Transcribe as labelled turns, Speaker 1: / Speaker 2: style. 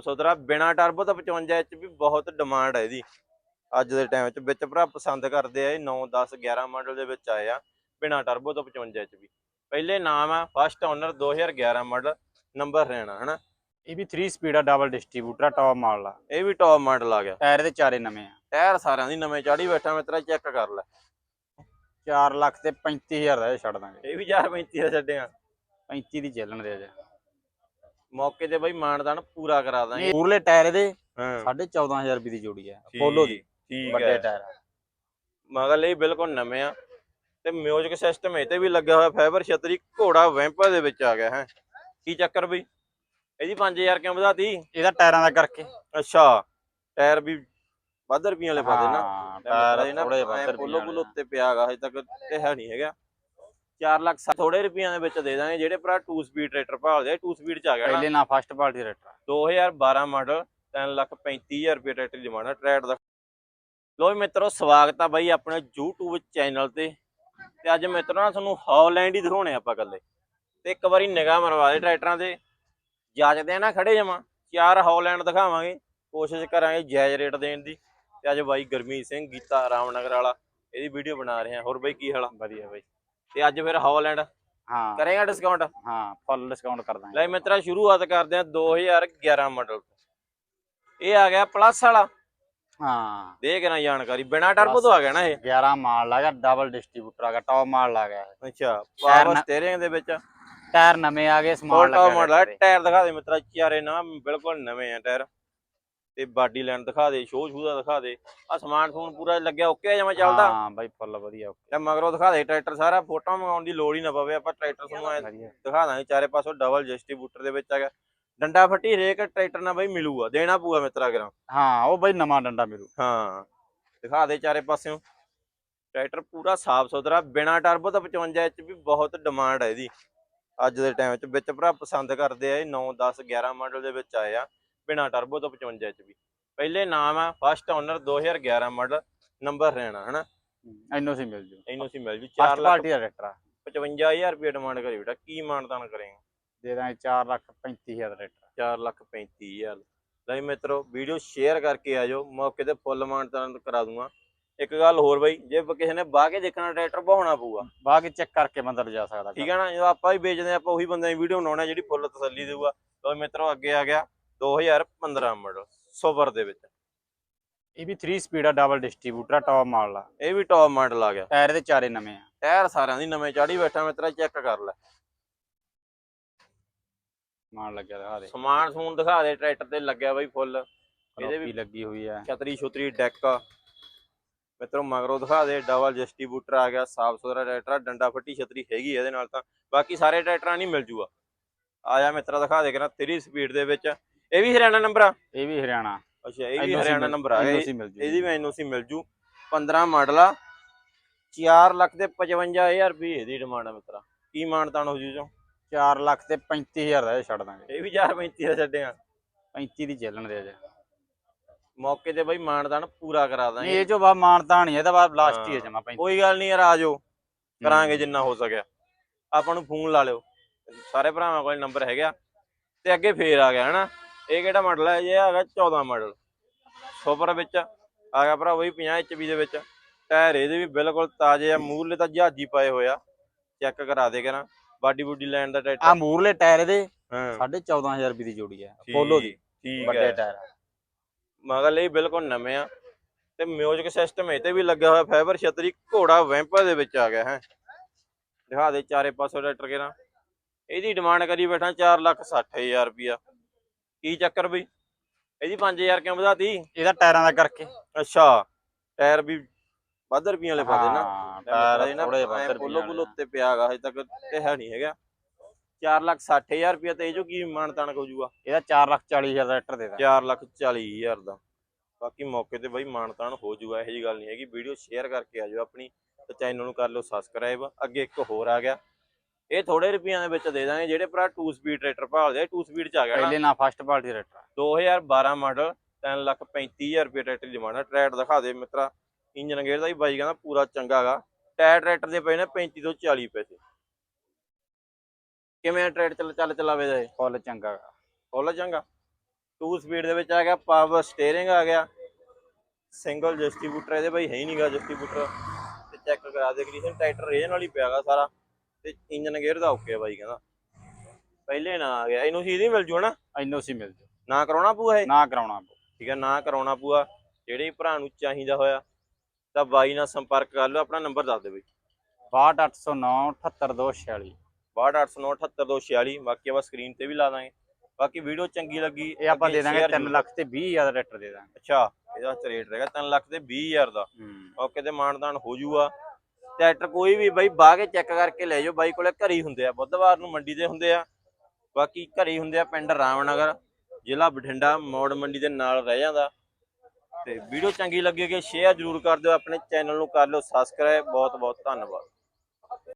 Speaker 1: ਸੋਦਰਾ ਬਿਨਾ ਟਰਬੋ ਤਾਂ 55 ਐਚ ਵੀ ਬਹੁਤ ਡਿਮਾਂਡ ਹੈ ਇਹਦੀ। ਅੱਜ ਦੇ ਟਾਈਮ 'ਚ ਵਿੱਚ ਭਰਾ ਪਸੰਦ ਕਰਦੇ ਆ ਇਹ 9 10 11 ਮਾਡਲ ਦੇ ਵਿੱਚ ਆਏ ਆ ਬਿਨਾ ਟਰਬੋ ਤੋਂ 55 ਐਚ ਵੀ। ਪਹਿਲੇ ਨਾਮ ਆ ਫਸਟ ਓਨਰ 2011 ਮਾਡਲ ਨੰਬਰ ਰਹਿਣਾ ਹਨਾ?
Speaker 2: ਇਹ ਵੀ 3 ਸਪੀਡ ਆ ਡਬਲ ਡਿਸਟ੍ਰੀਬਿਊਟਰ ਆ ਟੌਪ ਮਾਡਲ ਆ।
Speaker 1: ਇਹ ਵੀ ਟੌਪ ਮਾਡਲ ਆ ਗਿਆ।
Speaker 2: ਟਾਇਰ ਦੇ ਚਾਰੇ ਨਵੇਂ ਆ।
Speaker 1: ਟਾਇਰ ਸਾਰਿਆਂ ਦੀ ਨਵੇਂ ਚਾੜੀ ਬੈਠਾ ਮੈਂ ਤੇਰਾ ਚੈੱਕ ਕਰ ਲੈ।
Speaker 2: 4 ਲੱਖ ਤੇ 35000 ਦਾ ਛੱਡ ਦਾਂਗੇ।
Speaker 1: ਇਹ ਵੀ 435 ਦਾ ਛੱਡਿਆ।
Speaker 2: 35 ਦੀ ਚੱਲਣ ਦੇ ਅਜੇ।
Speaker 1: ਮੌਕੇ ਤੇ ਬਈ ਮਾਨਦਾਨ ਪੂਰਾ ਕਰਾ ਦਾਂਗੇ।
Speaker 2: ਪੂਰਲੇ ਟਾਇਰ ਇਹਦੇ
Speaker 1: ਹਾਂ।
Speaker 2: 14500 ਰੁਪਏ ਦੀ ਜੋੜੀ ਆ। ਪੋਲੋ ਦੀ
Speaker 1: ਠੀਕ
Speaker 2: ਵੱਡੇ
Speaker 1: ਹੈ
Speaker 2: ਟਾਇਰ
Speaker 1: ਮਗਰ ਇਹ ਬਿਲਕੁਲ ਨਵੇਂ ਆ। ਤੇ ਮਿਊਜ਼ਿਕ ਸਿਸਟਮ ਇਹ ਤੇ ਵੀ ਲੱਗਾ ਹੋਇਆ ਫਾਈਬਰ ਛਤਰੀ ਘੋੜਾ ਵੈਂਪਰ ਦੇ ਵਿੱਚ ਆ ਗਿਆ ਹੈ। ਕੀ ਚੱਕਰ ਬਈ? ਇਹਦੀ 5000 ਕਿਉਂ ਵਧਾਤੀ?
Speaker 2: ਇਹਦਾ ਟਾਇਰਾਂ ਦਾ ਕਰਕੇ।
Speaker 1: ਅੱਛਾ ਟਾਇਰ ਵੀ ਵੱਧ ਰੁਪਈਆਂ ਵਾਲੇ ਪਾ ਦੇ ਨਾ।
Speaker 2: ਹਾਂ,
Speaker 1: ਟਾਇਰ
Speaker 2: ਟਾਇਰ ਥੋੜੇ ਵੱਧ
Speaker 1: ਪੋਲੋ ਪੁਲੋ ਉੱਤੇ ਪਿਆਗਾ ਹਜੇ ਤੱਕ ਤੇ ਹੈ ਨਹੀਂ ਹੈਗਾ। 4 ਲੱਖ ਥੋੜੇ ਰੁਪਈਆਂ ਦੇ ਵਿੱਚ ਦੇ ਦਾਂਗੇ ਜਿਹੜੇ ਭਰਾ 2 ਸਪੀਡ ਟਰੈਕਟਰ ਭਾਲਦੇ ਆ 2 ਸਪੀਡ ਚ ਆ ਗਿਆ
Speaker 2: ਪਹਿਲੇ ਨਾ ਫਸਟ ਪਾਰਟੀ ਰੇਟਰ
Speaker 1: 2012 ਮਾਡਲ 3 ਲੱਖ 35000 ਰੁਪਏ ਟਰੈਕਟਰ ਹੈ ਟਰੈਕਟ ਦਾ। ਲੋ ਮਿੱਤਰੋ ਸਵਾਗਤ ਆ ਬਾਈ ਆਪਣੇ YouTube ਚੈਨਲ ਤੇ। ਤੇ ਅੱਜ ਮਿੱਤਰੋ ਨਾ ਤੁਹਾਨੂੰ ਹੌਲੈਂਡ ਹੀ ਦਿਖਾਉਣੇ ਆਪਾਂ ਕੱਲੇ ਤੇ ਇੱਕ ਵਾਰੀ ਨਿਗਾਹ ਮਰਵਾ ਦੇ ਟਰੈਕਟਰਾਂ ਤੇ। ਜਾਂਚਦੇ ਆ ਨਾ ਖੜੇ ਜਮਾ। ਚਾਰ ਹੌਲੈਂਡ ਦਿਖਾਵਾਂਗੇ। ਕੋਸ਼ਿਸ਼ ਕਰਾਂਗੇ ਜਾਇਜ਼ ਰੇਟ ਦੇਣ ਦੀ। ਤੇ ਅੱਜ ਬਾਈ ਗਰਮੀਤ ਸਿੰਘ ਗੀਤਾ ਰਾਮਨਗਰ ਵਾਲਾ। ਇਹਦੀ ਵੀਡੀਓ ਬਣਾ ਰਹੇ ਆ। ਹੋਰ ਬਾਈ ਕੀ ਹਾਲ
Speaker 2: ਵਧੀਆ ਬਾਈ।
Speaker 1: ਤੇ ਅੱਜ ਫਿਰ ਹੌਲੈਂਡ
Speaker 2: ਹਾਂ।
Speaker 1: ਕਰੇਗਾ ਡਿਸਕਾਊਂਟ
Speaker 2: ਹਾਂ ਫੁੱਲ ਡਿਸਕਾਊਂਟ ਕਰ ਦਾਂਗੇ।
Speaker 1: ਲੈ ਮਿੱਤਰਾ ਸ਼ੁਰੂਆਤ ਕਰਦੇ ਆ 2011 ਮਾਡਲ ਇਹ ਆ ਗਿਆ ਪਲੱਸ ਵਾਲਾ।
Speaker 2: ਹਾਂ।
Speaker 1: ਦੇਖ ਨਾ ਜਾਣਕਾਰੀ ਬਿਨਾ ਟਰਬੋ ਤੋਂ ਆ ਗਿਆ ਨਾ ਇਹ।
Speaker 2: 11 ਮਾਡਲ ਆ ਗਿਆ ਡਬਲ ਡਿਸਟ੍ਰੀਬਿਊਟਰ ਆ ਗਿਆ ਟੌਪ ਗਿਆ ਇਹ।
Speaker 1: ਅੱਛਾ ਪਾਵਰ ਸਟੀਅਰਿੰਗ ਦੇ ਵਿੱਚ।
Speaker 2: ਟਾਇਰ ਨਵੇਂ ਆ ਗਏ ਸਮਾਲ
Speaker 1: ਟਾਪ
Speaker 2: ਲੱਗਾ
Speaker 1: ਮਾਡਲ ਟਾਇਰ ਦਿਖਾ ਦੇ ਮਿੱਤਰਾ ਚਾਰੇ ਨਾ ਬਿਲਕੁਲ ਨਵੇਂ ਆ ਟਾਇਰ। ਤੇ ਬਾਡੀ ਲਾਈਨ ਦਿਖਾ ਦੇ ਸ਼ੋਅ ਸ਼ੂ ਦਾ ਦਿਖਾ ਦੇ। ਆ ਸਮਾਨ ਸਮੂਨ ਪੂਰਾ ਲੱਗਿਆ ਓਕੇ ਜਮਾ ਚੱਲਦਾ?
Speaker 2: ਹਾਂ ਬਾਈ ਫੁੱਲ ਵਧੀਆ
Speaker 1: ਤੇ ਮਗਰੋਂ ਦਿਖਾ ਦੇ ਟਰੈਕਟਰ ਸਾਰਾ ਫੋਟੋ ਮੰਗਾਉਣ ਦੀ ਲੋੜ ਹੀ ਨਾ ਪਵੇ ਆਪਾਂ ਟਰੈਕਟਰ ਤੁਹਾਨੂੰ ਦਿਖਾ ਦਾਂਗੇ ਚਾਰੇ ਪਾਸੋਂ ਡਬਲ ਡਿਸਟ੍ਰੀਬਿਊਟਰ ਦੇ ਵਿੱਚ ਗਿਆ। ਡੰਡਾ ਫੱਟੀ ਰੇਕ ਟਰੈਕਟਰ ਨਾਲ ਬਈ ਮਿਲੂਗਾ ਦੇਣਾ ਪੂਗਾ ਮਿੱਤਰਾ ਕਰਾਂ
Speaker 2: ਹਾਂ ਉਹ ਬਾਈ ਨਵਾਂ ਡੰਡਾ ਮਿਲੂ।
Speaker 1: ਹਾਂ ਦਿਖਾ ਦੇ ਚਾਰੇ ਪਾਸਿਓਂ। ਟਰੈਕਟਰ ਪੂਰਾ ਸਾਫ਼ ਸੁਥਰਾ ਬਿਨਾ ਟਰਬੋ ਤਾਂ 55 ਐਚ ਵੀ ਬਹੁਤ ਡਿਮਾਂਡ ਹੈ ਇਹਦੀ। ਅੱਜ ਦੇ ਟਾਈਮ 'ਚ ਵਿੱਚ ਭਰਾ ਪਸੰਦ ਕਰਦੇ ਆ ਇਹ 9 10 11 ਮਾਡਲ ਦੇ ਵਿੱਚ ਆਏ ਆ। ਬਿਨਾ ਟਰਬੋ ਤੋਂ 55 ਐਚ ਵੀ। ਪਹਿਲੇ ਨਾਮ ਆ ਫਸਟ ਓਨਰ 2011 ਮਾਡਲ ਨੰਬਰ ਰਹਿਣਾ ਹਨਾ?
Speaker 2: ਐਨੋ ਸੀ ਮਿਲ ਜੂ।
Speaker 1: ਅਸੀਂ ਮਿਲ ਜੂ 4
Speaker 2: ਫਸਟ
Speaker 1: ਲੱਖ
Speaker 2: ਪਾਰਟੀ ਦਾ ਟਰੈਕਟਰ ਆ।
Speaker 1: 55000 ਰੁਪਏ ਡਿਮਾਂਡ ਕਰੀ ਬੇਟਾ ਕੀ ਮਾਨਦਾਨ ਕਰੇਗਾ?
Speaker 2: ਦੇ ਦਾਂਗੇ 4 ਲੱਖ 35000 ਦਾ ਟਰੈਕਟਰ
Speaker 1: 4 ਲੱਖ 35000 ਲਈ ਮਿੱਤਰੋ ਵੀਡੀਓ ਸ਼ੇਅਰ ਕਰਕੇ ਆਜੋ ਮੌਕੇ ਤੇ ਫੁੱਲ ਮਾਨਦਾਨ ਕਰਾ ਦੂੰਗਾ। ਇੱਕ ਗੱਲ ਹੋਰ ਬਾਈ ਜੇ ਕਿਸੇ ਨੇ ਬਾਹ ਕੇ ਦੇਖਣਾ ਟਰੈਕਟਰ ਬਹਾਉਣਾ ਪਊਗਾ।
Speaker 2: ਬਾਅਦ ਕੇ ਚੈੱਕ ਕਰਕੇ ਬੰਦਾ ਲਿਜਾ ਸਕਦਾ
Speaker 1: ਠੀਕ ਹੈ ਨਾ ਜਦੋਂ ਆਪਾਂ ਵੀ ਵੇਚਦੇ ਆਪਾਂ ਉਹੀ ਬੰਦੇ ਦੀ ਵੀਡੀਓ ਬਣਾਉਣਾ ਜਿਹੜੀ ਫੁੱਲ ਤਸੱਲੀ ਦੇਊਗਾ। ਲੋ ਮਿੱਤਰੋ ਅੱਗੇ ਆ ਗਿਆ। 2015 ਮਾਡਲ ਸੁਪਰ ਦੇ ਵਿੱਚ।
Speaker 2: ਇਹ ਵੀ 3 ਸਪੀਡ ਆ ਡਬਲ ਡਿਸਟ੍ਰੀਬਿਊਟਰ ਆ ਟੌਪ ਮਾਡਲ ਆ।
Speaker 1: ਇਹ ਵੀ ਟੌਪ ਮਾਡਲ ਆ ਗਿਆ।
Speaker 2: ਟਾਇਰ ਦੇ ਚਾਰੇ ਨਵੇਂ ਆ।
Speaker 1: ਟਾਇਰ ਸਾਰਿਆਂ ਦੀ ਨਵੇਂ ਚਾੜੀ ਬੈਠਾ ਮਿੱਤਰਾ ਚੈੱਕ ਕਰ ਲੈ।
Speaker 2: ਮਾਲ ਲੱਗਿਆ ਦਿਖਾ ਦੇ।
Speaker 1: ਸਮਾਨ ਸਮੂਨ ਦਿਖਾ ਦੇ ਟਰੈਕਟਰ ਤੇ ਲੱਗਿਆ ਬਾਈ ਫੁੱਲ। ਇਹਦੇ ਵੀ
Speaker 2: ਲੱਗੀ ਹੋਈ ਆ।
Speaker 1: ਛਤਰੀ ਛੁਤਰੀ ਡੈਕ ਮਿੱਤਰੋ ਮਗਰੋਂ ਦਿਖਾ ਦੇ ਡਬਲ ਡਿਸਟ੍ਰੀਬਿਊਟਰ ਆ ਗਿਆ ਸਾਫ਼ ਸੁਥਰਾ ਟਰੈਕਟਰ ਆ, ਡੰਡਾ ਫੱਟੀ ਛਤਰੀ ਹੈਗੀ ਇਹਦੇ ਨਾਲ ਤਾਂ। ਬਾਕੀ ਸਾਰੇ ਟਰੈਕਟਰਾਂ ਨਹੀਂ ਮਿਲ ਜੂਗਾ। ਆ ਜਾ ਮਿੱਤਰਾ ਦਿਖਾ ਦੇ ਕਿਹਨਾਂ 3 ਸਪੀਡ ਦੇ ਵਿੱਚ। ਇਹ ਵੀ ਹਰਿਆਣਾ ਨੰਬਰ ਆ?
Speaker 2: ਇਹ ਵੀ ਹਰਿਆਣਾ।
Speaker 1: ਅੱਛਾ ਇਹ ਵੀ ਹਰਿਆਣਾ ਨੰਬਰ ਆ।
Speaker 2: NOC ਮਿਲ ਜੂ।
Speaker 1: ਇਹਦੀ ਵੀ ਐਨਓਸੀ ਮਿਲ ਜੂ। 15 ਮਾਡਲ ਆ। 4 ਲੱਖ ਤੇ 55000 ਰੁਪਏ ਇਹਦੀ ਡਿਮਾਂਡ ਆ ਮਿੱਤਰਾ। ਕੀ ਮਾਨਤਾਨ ਹੋ ਜੂ ਚੋਂ?
Speaker 2: 4 ਲੱਖ ਤੇ 35000 ਦਾ ਛੱਡ ਦਾਂਗੇ।
Speaker 1: ਇਹ ਵੀ 435 ਦਾ ਛੱਡਿਆ
Speaker 2: 35 ਦੀ ਚੱਲਣ ਦੇ ਅਜੇ।
Speaker 1: ਮੌਕੇ ਤੇ ਬਈ ਮਾਨਤਾਨ ਪੂਰਾ ਕਰਾ ਦਾਂਗੇ।
Speaker 2: ਇਹ ਜੋ ਬਾ ਮਾਨਤਾ ਨਹੀਂ ਇਹਦਾ ਬਾਅਦ ਲਾਸਟ ਹੀ ਹੈ
Speaker 1: ਹਾਂ।
Speaker 2: ਜਮਾ 35
Speaker 1: ਕੋਈ ਗੱਲ ਨਹੀਂ ਯਾਰ ਆ ਜਾਓ। ਕਰਾਂਗੇ ਜਿੰਨਾ ਹੋ ਸਕਿਆ। ਆਪਾਂ ਨੂੰ ਫੋਨ ਲਾ ਲਿਓ। ਸਾਰੇ ਭਰਾਵਾਂ ਕੋਲ ਨੰਬਰ ਹੈਗਾ ਤੇ ਅੱਗੇ ਫੇਰ ਆ ਗਿਆ ਹਨਾ? ਇਹ ਕਿਹੜਾ ਮਾਡਲ ਹੈ ਇਹ ਹੈਗਾ 14 ਮਾਡਲ ਸੁਪਰ ਵਿੱਚ ਆ ਗਿਆ ਭਰਾ ਉਹੀ 50 ਐਚਪੀ ਦੇ ਵਿੱਚ। ਟਾਇਰ ਇਹਦੇ ਵੀ ਬਿਲਕੁਲ ਤਾਜ਼ੇ ਆ ਮੂਰਲੇ ਤਾਂ ਜਹਾਜੀ ਪਏ ਹੋਇਆ ਚੈੱਕ ਕਰਾ ਦੇ ਕਰਾਂ ਬਾਡੀ ਬੂਡੀ ਲੈਣ ਦਾ
Speaker 2: ਆ
Speaker 1: ਟਰੈਕਟਰ
Speaker 2: ਮੂਰਲੇ ਟਾਇਰ ਇਹਦੇ
Speaker 1: ਹਾਂ।
Speaker 2: 14500 ਰੁਪਏ ਦੀ ਜੋੜੀ ਆ ਪੋਲੋ ਦੀ।
Speaker 1: ਠੀਕ
Speaker 2: ਵੱਡੇ
Speaker 1: ਹੈ
Speaker 2: ਟਾਇਰ ਆ।
Speaker 1: ਮਗਰ ਲਈ ਬਿਲਕੁਲ ਨਵੇਂ ਆ। ਤੇ ਮਿਊਜ਼ਿਕ ਸਿਸਟਮ ਇਹ ਤੇ ਵੀ ਲੱਗਾ ਹੋਇਆ ਫਾਈਬਰ ਛਤਰੀ ਘੋੜਾ ਵੈਂਪਰ ਦੇ ਵਿੱਚ ਆ ਗਿਆ ਹੈ। ਦਿਖਾ ਦੇ ਚਾਰੇ ਪਾਸੋਂ ਟਰੈਕਟਰ ਕਿਹੜਾ ਇਹਦੀ ਡਿਮਾਂਡ ਕਰੀ ਬੈਠਾ 4 ਲੱਖ 60000 ਰੁਪਿਆ ਕੀ ਚੱਕਰ ਬਈ? ਇਹਦੀ 5000 ਕਿਉਂ ਵਧਾਤੀ?
Speaker 2: ਇਹਦਾ ਟਾਇਰਾਂ ਦਾ ਕਰਕੇ।
Speaker 1: ਅੱਛਾ ਟਾਇਰ ਵੀ ਵੱਧ ਰੁਪਈਆਂ ਵਾਲੇ ਪਾ ਦੇ ਨਾ।
Speaker 2: ਹਾਂ,
Speaker 1: ਟਾਇਰ
Speaker 2: ਟਾਇਰ
Speaker 1: ਨਾ ਪੁੱਲੋ ਪੁੱਲੋ
Speaker 2: ਰੁਪਏ
Speaker 1: ਉੱਤੇ ਪਿਆਗਾ ਹਜੇ ਤੱਕ ਤੇ ਹੈ ਨਹੀਂ ਹੈਗਾ। 4 ਲੱਖ 60000 ਰੁਪਿਆ ਤੇ ਇਹ ਜੋ ਕੀ ਮਾਨਤਾਨ ਹੋ ਜੂਗਾ
Speaker 2: ਇਹਦਾ 4 ਲੱਖ 40000 ਦਾ ਟਰੈਕਟਰ ਦੇ ਦਾਂਗੇ।
Speaker 1: 4 ਲੱਖ 40 ਹਜ਼ਾਰ ਦਾ। ਬਾਕੀ ਮੌਕੇ ਤੇ ਬਾਈ ਮਾਨਤਾਨ ਹੋ ਜੂਗਾ ਇਹੋ ਜੀ ਗੱਲ ਨਹੀਂ ਹੈਗੀ। ਵੀਡੀਓ ਸ਼ੇਅਰ ਕਰਕੇ ਆ ਜਾਓ ਆਪਣੀ ਤੇ ਚੈਨਲ ਨੂੰ ਕਰ ਲਓ ਸਬਸਕ੍ਰਾਈਬ ਅੱਗੇ ਇੱਕ ਹੋਰ ਆ ਗਿਆ। ਇਹ ਥੋੜੇ ਰੁਪਈਆਂ ਦੇ ਵਿੱਚ ਦੇ ਦਾਂਗੇ ਜਿਹੜੇ ਭਰਾ 2 ਸਪੀਡ ਟਰੈਕਟਰ ਭਾਲਦੇ ਆ 2 ਸਪੀਡ ਚ ਆ ਗਿਆ
Speaker 2: ਪਹਿਲੇ ਨਾ first party tractor
Speaker 1: 2012 model 3 lakh 35000 ਰੁਪਏ ਟਰੈਕਟਰ ਹੈ ਟਰੈਕਟ ਦਿਖਾ ਦੇ ਮਿੱਤਰਾ ਇੰਜਨ ਗੇਅਰ ਦਾ ਵੀ ਬਾਈ ਕਹਿੰਦਾ ਪੂਰਾ ਚੰਗਾ ਗਾ ਟਾਇਰ ਟਰੈਕਟਰ ਦੇ ਪਏ ਨੇ 35 ਤੋਂ 40 ਪੈਸੇ। ਕਿਵੇਂ ਟਰੈਕਟਰ ਚੱਲ ਚੱਲ ਚਲਾਵੇ ਦਾ ਇਹ?
Speaker 2: ਫੁੱਲ ਚੰਗਾ ਗਾ।
Speaker 1: ਫੁੱਲ ਚੰਗਾ। 2 ਸਪੀਡ ਦੇ ਵਿੱਚ ਆ ਗਿਆ ਪਾਵਰ ਸਟੀਅਰਿੰਗ ਆ ਗਿਆ। ਸਿੰਗਲ ਡਿਸਟ੍ਰੀਬਿਊਟਰ ਇਹਦੇ ਬਾਈ ਹੈ ਹੀ ਨਹੀਂਗਾ ਡਿਸਟ੍ਰੀਬਿਊਟਰ ਤੇ ਚੈੱਕ ਕਰਾ ਦੇ ਕੰਡੀਸ਼ਨ ਟਰੈਕਟਰ ਰੇਜਨ ਵਾਲੀ ਪਿਆਗਾ ਸਾਰਾ। ਤੇ ਇੰਜਨ ਗੇਅਰ ਦਾ ਓਕੇ ਆ ਬਾਈ ਕਹਿੰਦਾ। ਪਹਿਲੇ ਨਾ ਆ ਗਿਆ ਇਹਨੂੰ ਨਹੀਂ ਮਿਲ ਜੂ ਹਨਾ?
Speaker 2: ਐਨਓਸੀ ਮਿਲ ਜੂ।
Speaker 1: ਨਾ ਕਰਾਉਣਾ ਪਊ ਇਹ?
Speaker 2: ਨਾ ਕਰਾਉਣਾ ਪਊ।
Speaker 1: ਠੀਕ ਹੈ ਨਾ ਕਰਾਉਣਾ ਪੂਆ ਜਿਹੜੇ ਭਰਾ ਨੂੰ ਚਾਹੀਦਾ ਹੋਇਆ ਤਾਂ ਬਾਈ ਨਾਲ ਸੰਪਰਕ ਕਰ ਲਓ ਆਪਣਾ ਨੰਬਰ ਦੱਸ ਦੇ ਬਈ।
Speaker 2: 62809 78246
Speaker 1: 628097846 ਬਾਕੀ ਆਪਾਂ ਸਕਰੀਨ ਤੇ ਵੀ ਲਾ ਦਾਂਗੇ। ਬਾਕੀ ਵੀਡੀਓ ਚੰਗੀ ਲੱਗੀ
Speaker 2: ਇਹ ਆਪਾਂ
Speaker 1: ਅੱਗੇ
Speaker 2: ਦੇ ਦਾਂਗੇ
Speaker 1: share
Speaker 2: 3 ਲੱਖ ਤੇ 20000 ਦਾ ਟਰੈਕਟਰ ਦੇ ਦਾਂਗੇ।
Speaker 1: ਅੱਛਾ ਇਹਦਾ ਰੇਟ ਰਹੇਗਾ 3 ਲੱਖ ਤੇ 20000 ਦਾ। ਓਕੇ ਤੇ ਮਾਨਦਾਨ ਹੋ ਜੂਗਾ। ਟਰੈਕਟਰ ਕੋਈ ਵੀ ਬਾਈ ਬਾਹ ਕੇ ਚੈੱਕ ਕਰਕੇ ਲੈ ਜਾਓ, ਬਾਈ ਕੋਲੇ ਘਰੇ ਹੁੰਦੇ ਆ, ਬੁੱਧਵਾਰ ਨੂੰ ਮੰਡੀ ਦੇ ਹੁੰਦੇ ਆ। ਬਾਕੀ ਘਰੇ ਹੁੰਦੇ ਆ ਪਿੰਡ ਰਾਮਨਗਰ, ਜ਼ਿਲ੍ਹਾ ਬਠਿੰਡਾ, ਮੌੜ ਮੰਡੀ ਦੇ ਨਾਲ ਰਹਿ ਜਾਂਦਾ। ਤੇ ਵੀਡੀਓ ਚੰਗੀ ਲੱਗੇਗੀ ਸ਼ੇਅਰ ਜ਼ਰੂਰ ਕਰ ਦਿਓ, ਆਪਣੇ ਚੈਨਲ ਨੂੰ ਕਰ ਲਓ ਸਬਸਕ੍ਰਾਈਬ ਬਹੁਤ ਬਹੁਤ ਧੰਨਵਾਦ।